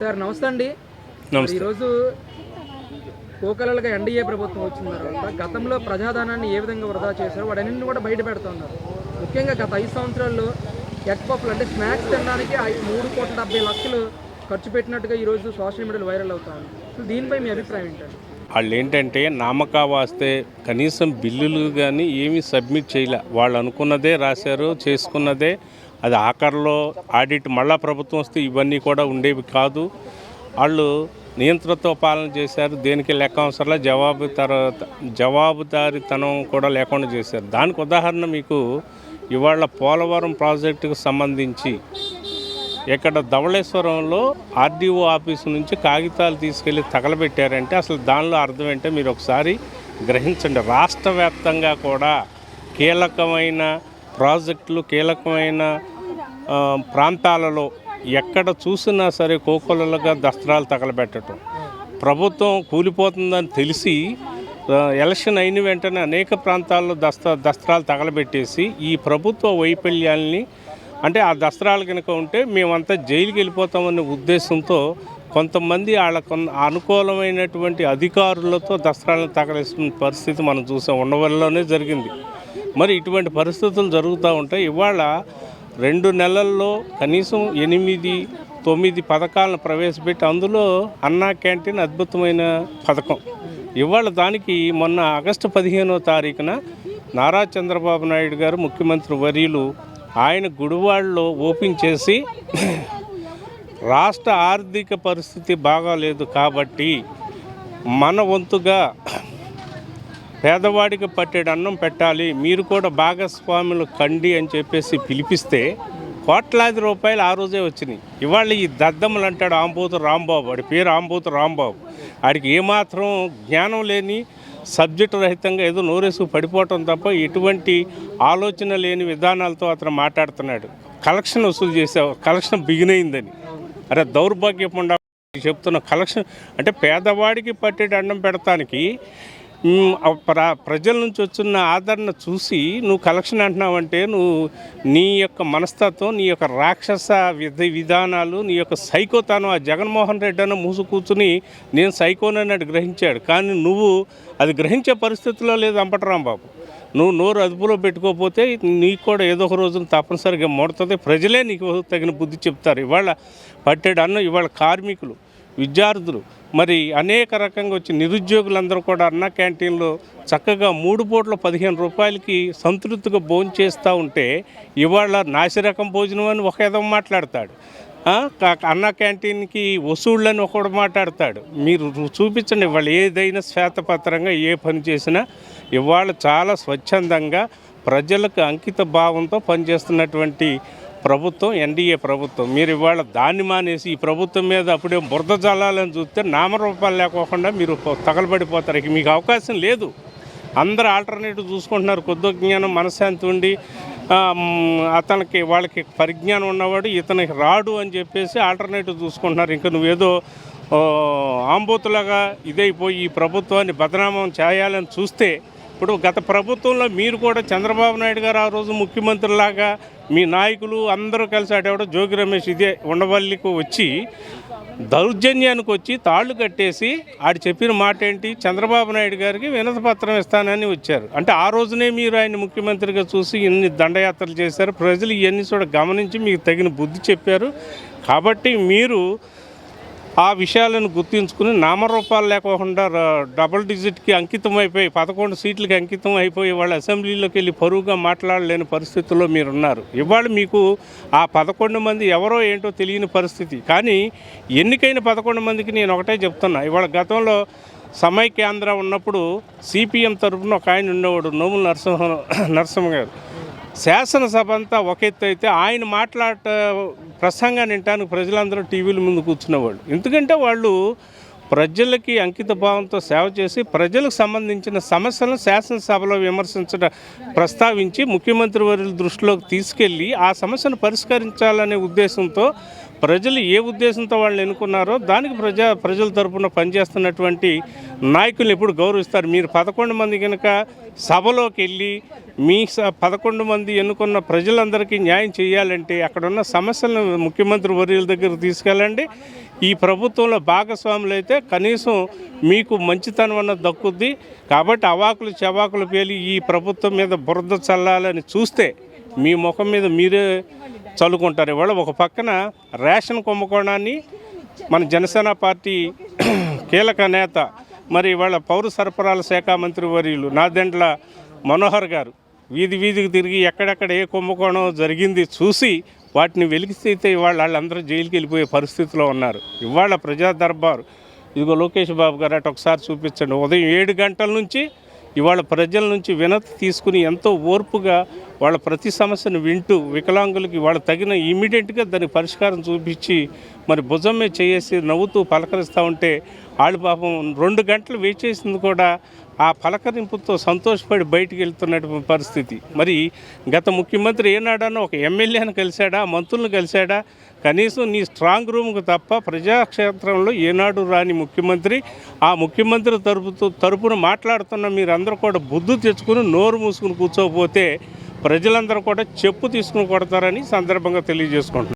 Sir నమస్తే. అండి. ఈరోజు కోకలలుగా ఎన్డీఏ ప్రభుత్వం వచ్చిన తర్వాత గతంలో ప్రజాధనాన్ని ఏ విధంగా వృధా చేశారో వాటన్నింటిని కూడా బయట పెడుతున్నారు. ముఖ్యంగా గత ఐదు సంవత్సరాల్లో ఎగ్ పప్పులు అంటే స్నాక్స్ తినడానికి మూడు కోట్ల డెబ్బై లక్షలు ఖర్చు పెట్టినట్టుగా ఈరోజు సోషల్ మీడియాలో వైరల్ అవుతా ఉంది. దీనిపై మీ అభిప్రాయం ఏంటండి? వాళ్ళు ఏంటంటే నామకా వాస్తే కనీసం బిల్లులు కానీ ఏమీ సబ్మిట్ చేయలే. వాళ్ళు అనుకున్నదే రాశారు చేసుకున్నదే. అది ఆఖరిలో ఆడిట్ మళ్ళా ప్రభుత్వం వస్తే ఇవన్నీ కూడా ఉండేవి కాదు. వాళ్ళు నియంత్రణతో పాలన చేశారు దేనికి లెక్క అవసరంలో జవాబు తర జవాబుదారితనం కూడా లేకుండా చేశారు. దానికి ఉదాహరణ మీకు ఇవాళ పోలవరం ప్రాజెక్టుకు సంబంధించి ఇక్కడ ధవళేశ్వరంలో ఆర్డీఓ ఆఫీస్ నుంచి కాగితాలు తీసుకెళ్ళి తగలబెట్టారంటే అసలు దానిలో అర్థం ఏంటో మీరు ఒకసారి గ్రహించండి. రాష్ట్ర వ్యాప్తంగా కూడా కీలకమైన ప్రాజెక్టులు కీలకమైన ప్రాంతాలలో ఎక్కడ చూసినా సరే కోకొలలుగా దస్త్రాలు తగలబెట్టడం ప్రభుత్వం కూలిపోతుందని తెలిసి ఎలక్షన్ అయిన వెంటనే అనేక ప్రాంతాల్లో దస్త దస్త్రాలు తగలబెట్టేసి ఈ ప్రభుత్వ వైఫల్యాల్ని అంటే ఆ దసరాలు కనుక ఉంటే మేమంతా జైలుకి వెళ్ళిపోతామనే ఉద్దేశంతో కొంతమంది వాళ్ళకు అనుకూలమైనటువంటి అధికారులతో దసరాలను తగలేసిన పరిస్థితి మనం చూసాం. ఉండవల్లోనే జరిగింది. మరి ఇటువంటి పరిస్థితులు జరుగుతూ ఉంటాయి. ఇవాళ రెండు నెలల్లో కనీసం ఎనిమిది తొమ్మిది పథకాలను ప్రవేశపెట్టి అందులో అన్నా క్యాంటీన్ అద్భుతమైన పథకం. ఇవాళ దానికి మొన్న ఆగస్టు పదిహేనో తారీఖున నారా చంద్రబాబు నాయుడు గారు ముఖ్యమంత్రి వర్యులు ఆయన గుడివాడలో ఓపెన్ చేసి రాష్ట్ర ఆర్థిక పరిస్థితి బాగాలేదు కాబట్టి మన వంతుగా పేదవాడికి పట్టేడు అన్నం పెట్టాలి మీరు కూడా భాగస్వాములు కండి అని చెప్పేసి పిలిపిస్తే కోట్లాది రూపాయలు ఆ రోజే వచ్చినాయి. ఇవాళ ఈ దద్దమ్మలు అంటాడు ఆంబోతు రాంబాబు వాడి పేరు ఆంబోతు రాంబాబు. వాడికి ఏమాత్రం జ్ఞానం లేని సబ్జెక్టు రహితంగా ఏదో నోరేసుకు పడిపోవటం తప్ప ఎటువంటి ఆలోచన లేని విధానాలతో అతను మాట్లాడుతున్నాడు. కలెక్షన్ వసూలు చేసావు కలెక్షన్ బిగినైందని అరే దౌర్భాగ్యపుండా చెప్తున్న కలెక్షన్ అంటే పేదవాడికి పట్టేటి అన్నం పెడతానికి ప్ర ప్రజల నుంచి వచ్చిన ఆదరణ చూసి నువ్వు కలెక్షన్ అంటున్నావంటే నువ్వు నీ యొక్క మనస్తత్వం నీ యొక్క రాక్షస విధ విధానాలు నీ యొక్క సైకోతనం ఆ జగన్మోహన్ రెడ్డి అన్న మూసు కూర్చుని నేను సైకోనన్నట్టు గ్రహించాడు. కానీ నువ్వు అది గ్రహించే పరిస్థితిలో లేదు అంపటరాం బాబు. నువ్వు నోరు అదుపులో పెట్టుకోకపోతే నీకు కూడా ఏదో ఒక రోజున తప్పనిసరిగా ముడుతుంది. ప్రజలే నీకు తగిన బుద్ధి చెప్తారు. ఇవాళ పట్టాడు అన్న ఇవాళ కార్మికులు విద్యార్థులు. మరి అనేక రకంగా వచ్చి నిరుద్యోగులందరూ కూడా అన్న క్యాంటీన్లో చక్కగా మూడు పూట్ల పదిహేను రూపాయలకి సంతృప్తిగా భోజనం చేస్తూ ఉంటే ఇవాళ నాసిరకం భోజనం అని ఒక ఏదో మాట్లాడతాడు. అన్న క్యాంటీన్కి వసూళ్ళని ఒకడు మాట్లాడతాడు. మీరు చూపించండి ఇవాళ ఏదైనా శ్వేతపత్రంగా ఏ పని చేసినా ఇవాళ చాలా స్వచ్ఛందంగా ప్రజలకు అంకిత భావంతో పనిచేస్తున్నటువంటి ప్రభుత్వం ఎన్డీఏ ప్రభుత్వం. మీరు ఇవాళ దాన్ని మానేసి ఈ ప్రభుత్వం మీద అప్పుడే బురద జల్లాలని చూస్తే నామరూపాలు లేకోకుండా మీరు తగలబడిపోతారు. ఇక మీకు అవకాశం లేదు. అందరు ఆల్టర్నేటివ్ చూసుకుంటున్నారు. కొద్ది జ్ఞానం మనశ్శాంతి ఉండి అతనికి వాళ్ళకి పరిజ్ఞానం ఉన్నవాడు ఇతనికి రాడు అని చెప్పేసి ఆల్టర్నేటివ్ చూసుకుంటున్నారు. ఇంకా నువ్వేదో ఆ, ఆంబోతులాగా ఇదైపోయి ఈ ప్రభుత్వాన్ని బదనామం చేయాలని చూస్తే ఇప్పుడు గత ప్రభుత్వంలో మీరు కూడా చంద్రబాబు నాయుడు గారు ఆ రోజు ముఖ్యమంత్రిలాగా మీ నాయకులు అందరూ కలిసి అటెవడో జోగి రమేష్ ఇదే ఉండవల్లికి వచ్చి దౌర్జన్యానికి వచ్చి తాళ్ళు కట్టేసి ఆడు చెప్పిన మాట ఏంటి చంద్రబాబు నాయుడు గారికి వినతపత్రం ఇస్తానని వచ్చారు. అంటే ఆ రోజునే మీరు ఆయన ముఖ్యమంత్రిగా చూసి ఇన్ని దండయాత్రలు చేశారు. ప్రజలు ఇవన్నీ కూడా గమనించి మీకు తగిన బుద్ధి చెప్పారు. కాబట్టి మీరు ఆ విషయాలను గుర్తుంచుకుని నామరూపాలు లేకోకుండా డబుల్ డిజిట్కి అంకితం అయిపోయి పదకొండు సీట్లకి అంకితం అయిపోయి వాళ్ళ అసెంబ్లీలోకి వెళ్ళి పరువుగా మాట్లాడలేని పరిస్థితుల్లో మీరు ఉన్నారు ఇవాళ మీకు ఆ పదకొండు మంది ఎవరో ఏంటో తెలియని పరిస్థితి. కానీ ఎన్నికైన పదకొండు మందికి నేను ఒకటే చెప్తున్నా. ఇవాళ గతంలో సమైక్యాంధ్ర ఉన్నప్పుడు సిపిఎం తరఫున ఒక ఆయన ఉండేవాడు నోముల నరసింహ నరసింహ గారు శాసనసభ అంతా ఒక ఎత్తు అయితే ఆయన మాట్లాడ ప్రసంగాన్ని వింటానికి ప్రజలందరూ టీవీల ముందు కూర్చునేవాళ్ళు ఎందుకంటే వాళ్ళు ప్రజలకి అంకిత భావంతో సేవ చేసి ప్రజలకు సంబంధించిన సమస్యలను శాసనసభలో విమర్శించడం ప్రస్తావించి ముఖ్యమంత్రి వారి దృష్టిలోకి తీసుకెళ్ళి ఆ సమస్యను పరిష్కరించాలనే ఉద్దేశంతో ప్రజలు ఏ ఉద్దేశంతో వాళ్ళు ఎన్నుకున్నారో దానికి ప్రజా ప్రజల తరపున పనిచేస్తున్నటువంటి నాయకులు ఎప్పుడు గౌరవిస్తారు. మీరు పదకొండు మంది కనుక సభలోకి వెళ్ళి మీ స- పదకొండు మంది ఎన్నుకున్న ప్రజలందరికీ న్యాయం చేయాలంటే అక్కడ ఉన్న సమస్యలను ముఖ్యమంత్రి వర్యుల దగ్గర తీసుకెళ్ళండి. ఈ ప్రభుత్వంలో భాగస్వాములు అయితే కనీసం మీకు మంచితనం అన్నది దక్కుద్ది. కాబట్టి అవాకులు చవాకులు పేలి ఈ ప్రభుత్వం మీద బురద చల్లాలని చూస్తే మీ ముఖం మీద మీరే చల్లుకుంటారు. ఇవాళ ఒక పక్కన రేషన్ కుంభకోణాన్ని మన జనసేన పార్టీ కీలక నేత మరి ఇవాళ పౌర సరఫరాల శాఖ మంత్రి వర్యులు నాదెండ్ల మనోహర్ గారు వీధి వీధికి తిరిగి ఎక్కడెక్కడ ఏ కుంభకోణం జరిగింది చూసి వాటిని వెలికిస్తే ఇవాళ వాళ్ళందరూ జైలుకి వెళ్ళిపోయే పరిస్థితిలో ఉన్నారు. ఇవాళ ప్రజా దర్బారు. ఇదిగో లోకేష్ బాబు గారు అటు ఒకసారి చూపించండి. ఉదయం ఏడు గంటల నుంచి ఇవాళ ప్రజల నుంచి వినతి తీసుకుని ఎంతో ఓర్పుగా వాళ్ళ ప్రతి సమస్యను వింటూ వికలాంగులకి వాళ్ళ తగిన ఇమీడియట్గా దానికి పరిష్కారం చూపించి మరి భుజమే చేసి నవ్వుతూ పలకరిస్తూ ఉంటే వాళ్ళు పాపం రెండు గంటలు వేచేసింది కూడా ఆ పలకరింపుతో సంతోషపడి బయటికి వెళ్తున్నటువంటి పరిస్థితి. మరి గత ముఖ్యమంత్రి ఏనాడన్నా ఒక ఎమ్మెల్యేను కలిశాడా మంత్రులను కలిశాడా? కనీసం నీ స్ట్రాంగ్ రూమ్కు తప్ప ప్రజాక్షేత్రంలో ఏనాడు రాని ముఖ్యమంత్రి ఆ ముఖ్యమంత్రి తరపుతో తరపున మాట్లాడుతున్న మీరందరూ కూడా బుద్ధి తెచ్చుకుని నోరు మూసుకుని కూర్చోకపోతే ప్రజలందరూ కూడా చెప్పు తీసుకుని కొడతారని సందర్భంగా తెలియజేసుకుంటున్నాను.